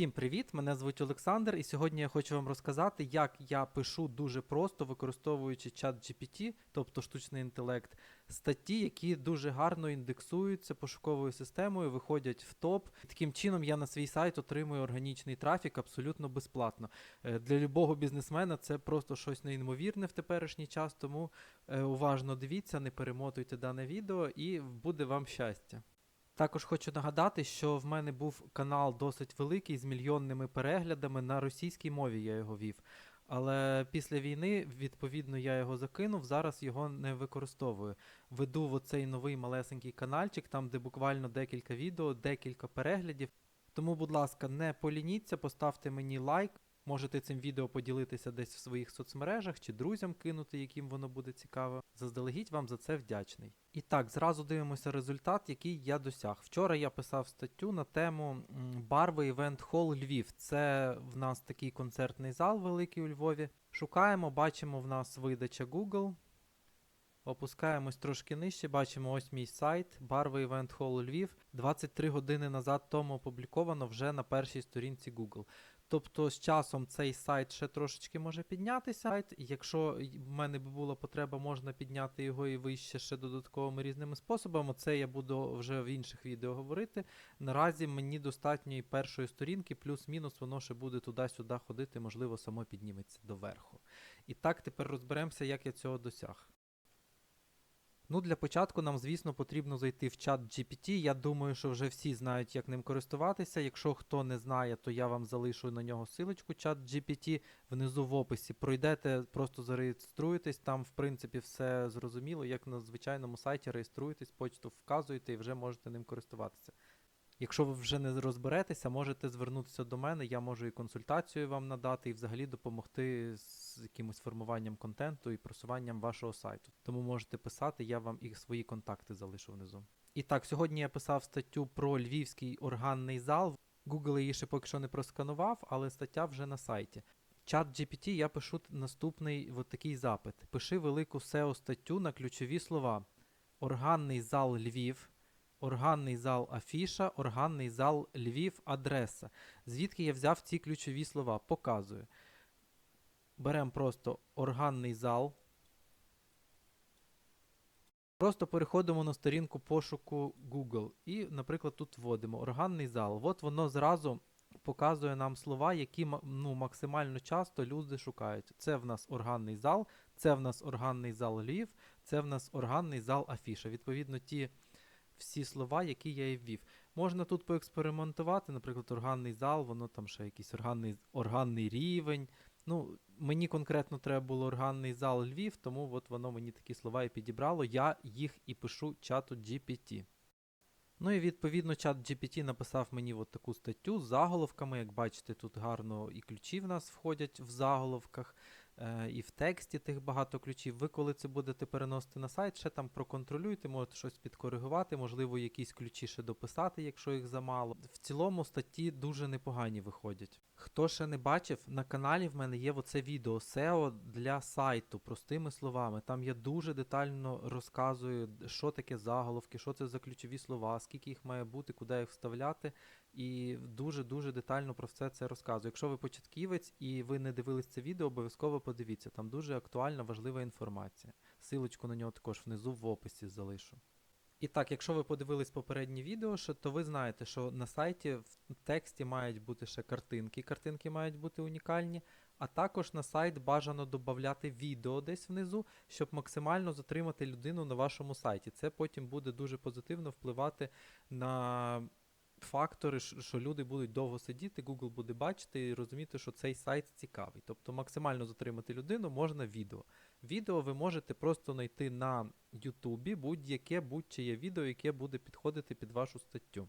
Всім привіт! Мене звуть Олександр, і сьогодні я хочу вам розказати, як я пишу дуже просто, використовуючи чат GPT, тобто штучний інтелект, статті, які дуже гарно індексуються пошуковою системою, виходять в топ. Таким чином я на свій сайт отримую органічний трафік абсолютно безплатно. Е, Для любого бізнесмена це просто щось неймовірне в теперішній час, тому е, уважно дивіться, не перемотуйте дане відео і буде вам щастя. Також хочу нагадати, що в мене був канал досить великий з мільйонними переглядами на російській мові я його вів. Але після війни, відповідно, я його закинув, зараз його не використовую. Веду в оцей новий малесенький каналчик, там де буквально декілька відео, декілька переглядів. Тому, будь ласка, не полініться, поставте мені лайк. Можете цим відео поділитися десь в своїх соцмережах чи друзям кинути, яким воно буде цікаво. Заздалегідь вам за це вдячний. І так, зразу дивимося результат, який я досяг. Вчора я писав статтю на тему Барви Event Hall Львів. Це в нас такий концертний зал великий у Львові. Шукаємо, бачимо в нас видача Google. Опускаємось трошки нижче, бачимо ось мій сайт Барви Event Hall Львів. 23 години назад тому опубліковано вже на першій сторінці Google. Тобто з часом цей сайт ще трошечки може піднятися. Сайт, Якщо в мене би була потреба, можна підняти його і вище ще додатковими різними способами. Це я буду вже в інших відео говорити. Наразі мені достатньо і першої сторінки, плюс-мінус, воно ще буде туди-сюди ходити, можливо, само підніметься доверху. І так тепер розберемося, як я цього досяг. Ну, для початку нам, звісно, потрібно зайти в чат GPT. Я думаю, що вже всі знають, як ним користуватися. Якщо хто не знає, то я вам залишу на нього силочку чат GPT внизу в описі. Пройдете, просто зареєструєтесь, там, в принципі, все зрозуміло, як на звичайному сайті реєструєтесь, почту вказуєте і вже можете ним користуватися. Якщо ви вже не розберетеся, можете звернутися до мене, я можу і консультацію вам надати, і взагалі допомогти з якимось формуванням контенту і просуванням вашого сайту. Тому можете писати, я вам і свої контакти залишу внизу. І так, сьогодні я писав статтю про львівський органний зал. Google її ще поки що не просканував, але стаття вже на сайті. Чат GPT я пишу наступний от такий запит. Пиши велику SEO статтю на ключові слова. Органний зал Львів, органний зал Афіша, органний зал Львів, адреса. Звідки я взяв ці ключові слова? Показую. Беремо просто органний зал. Просто переходимо на сторінку пошуку Google і, наприклад, тут вводимо органний зал. От воно зразу показує нам слова, які ну, максимально часто люди шукають. Це в нас органний зал, це в нас органний зал Львів, це в нас органний зал Афіша. Відповідно, ті всі слова, які я і ввів. Можна тут поекспериментувати, наприклад, органний зал, воно там ще якийсь органний, органний рівень. Ну, мені конкретно треба було органний зал Львів, тому от воно мені такі слова і підібрало. Я їх і пишу чату GPT. Ну і відповідно чат GPT написав мені от таку статтю з заголовками. Як бачите, тут гарно і ключі в нас входять в заголовках, і в тексті тих багато ключів. Ви коли це будете переносити на сайт, ще там проконтролюйте, можете щось підкоригувати, можливо, якісь ключі ще дописати, якщо їх замало. В цілому статті дуже непогані виходять. Хто ще не бачив, на каналі в мене є оце відео SEO для сайту, простими словами. Там я дуже детально розказую, що таке заголовки, що це за ключові слова, скільки їх має бути, куди їх вставляти. І дуже-дуже детально про все це розказую. Якщо ви початківець і ви не дивились це відео, обов'язково подивіться. Там дуже актуальна, важлива інформація. Силочку на нього також внизу в описі залишу. І так, якщо ви подивились попереднє відео, то ви знаєте, що на сайті в тексті мають бути ще картинки, картинки мають бути унікальні, а також на сайт бажано додати відео десь внизу, щоб максимально затримати людину на вашому сайті. Це потім буде дуже позитивно впливати на фактори, що люди будуть довго сидіти, Google буде бачити і розуміти, що цей сайт цікавий. Тобто максимально затримати людину можна відео. Відео ви можете просто знайти на Ютубі будь-яке будь-чиє відео, яке буде підходити під вашу статтю.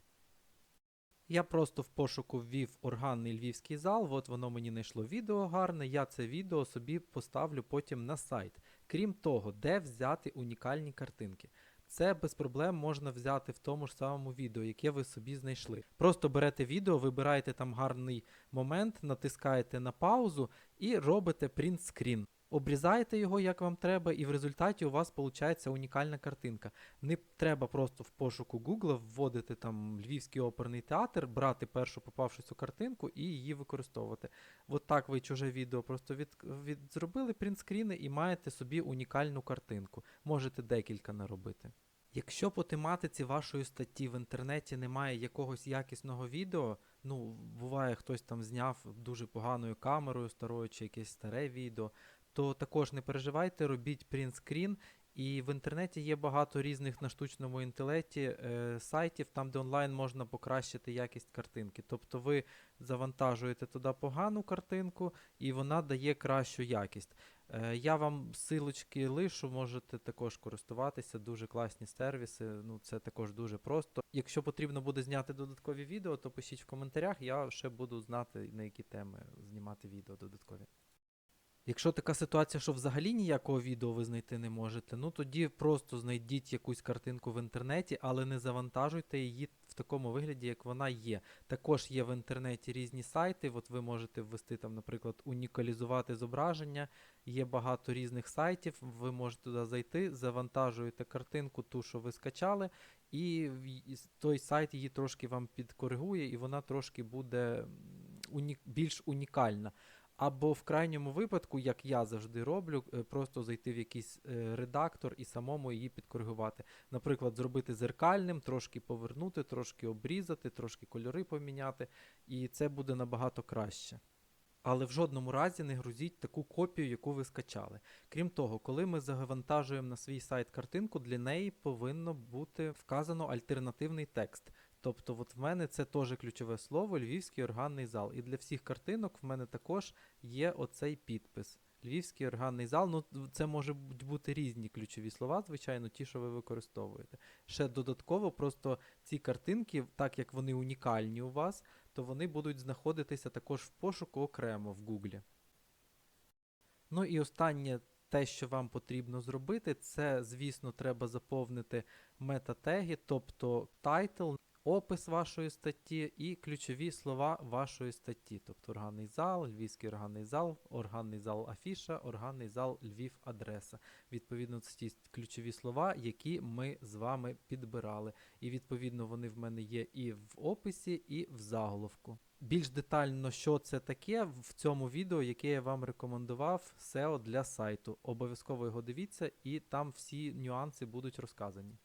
Я просто в пошуку ввів органний львівський зал, от воно мені знайшло відео гарне, я це відео собі поставлю потім на сайт. Крім того, де взяти унікальні картинки. Це без проблем можна взяти в тому ж самому відео, яке ви собі знайшли. Просто берете відео, вибираєте там гарний момент, натискаєте на паузу і робите принт скрін. Обрізаєте його, як вам треба, і в результаті у вас виходить унікальна картинка. Не треба просто в пошуку Google вводити там Львівський оперний театр, брати першу попавшуюся картинку і її використовувати. От так ви чуже відео просто від, від, зробили принтскріни і маєте собі унікальну картинку. Можете декілька наробити. Якщо по тематиці вашої статті в інтернеті немає якогось якісного відео, ну, буває, хтось там зняв дуже поганою камерою старою чи якесь старе відео, то також не переживайте, робіть принтскрін. І в інтернеті є багато різних на штучному інтелекті е, сайтів, там, де онлайн можна покращити якість картинки. Тобто ви завантажуєте туди погану картинку, і вона дає кращу якість. Е, я вам силочки лишу, можете також користуватися, дуже класні сервіси. Ну, це також дуже просто. Якщо потрібно буде зняти додаткові відео, то пишіть в коментарях, я ще буду знати, на які теми знімати відео додаткові. Якщо така ситуація, що взагалі ніякого відео ви знайти не можете, ну тоді просто знайдіть якусь картинку в інтернеті, але не завантажуйте її в такому вигляді, як вона є. Також є в інтернеті різні сайти. От ви можете ввести там, наприклад, унікалізувати зображення. Є багато різних сайтів. Ви можете туди зайти, завантажуєте картинку, ту, що ви скачали, і той сайт її трошки вам підкоригує, і вона трошки буде уні- більш унікальна. Або в крайньому випадку, як я завжди роблю, е, просто зайти в якийсь е, редактор і самому її підкоригувати. Наприклад, зробити зеркальним, трошки повернути, трошки обрізати, трошки кольори поміняти, і це буде набагато краще. Але в жодному разі не грузіть таку копію, яку ви скачали. Крім того, коли ми завантажуємо на свій сайт картинку, для неї повинно бути вказано альтернативний текст. Тобто, от в мене це теж ключове слово Львівський органний зал. І для всіх картинок в мене також є оцей підпис. Львівський органний зал. Ну, це можуть бути різні ключові слова, звичайно, ті, що ви використовуєте. Ще додатково, просто ці картинки, так як вони унікальні у вас, то вони будуть знаходитися також в пошуку окремо в Гуглі. Ну і останнє, те, що вам потрібно зробити, це, звісно, треба заповнити метатеги, тобто тайтл, опис вашої статті і ключові слова вашої статті. Тобто органний зал, Львівський органний зал, органний зал Афіша, органний зал Львів адреса. Відповідно, це ті ключові слова, які ми з вами підбирали. І відповідно вони в мене є і в описі, і в заголовку. Більш детально, що це таке, в цьому відео, яке я вам рекомендував, SEO для сайту. Обов'язково його дивіться, і там всі нюанси будуть розказані.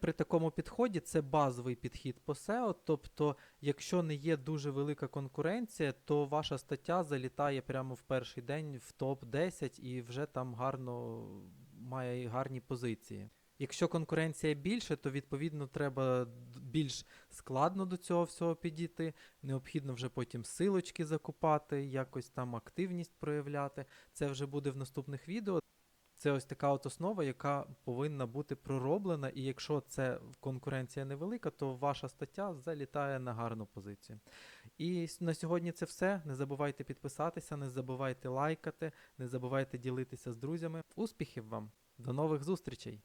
При такому підході це базовий підхід по SEO, тобто, якщо не є дуже велика конкуренція, то ваша стаття залітає прямо в перший день в топ-10 і вже там гарно має гарні позиції. Якщо конкуренція більше, то відповідно треба більш складно до цього всього підійти. Необхідно вже потім силочки закупати, якось там активність проявляти. Це вже буде в наступних відео. Це ось така от основа, яка повинна бути пророблена, і якщо це конкуренція невелика, то ваша стаття залітає на гарну позицію. І на сьогодні це все. Не забувайте підписатися, не забувайте лайкати, не забувайте ділитися з друзями. Успіхів вам! До нових зустрічей!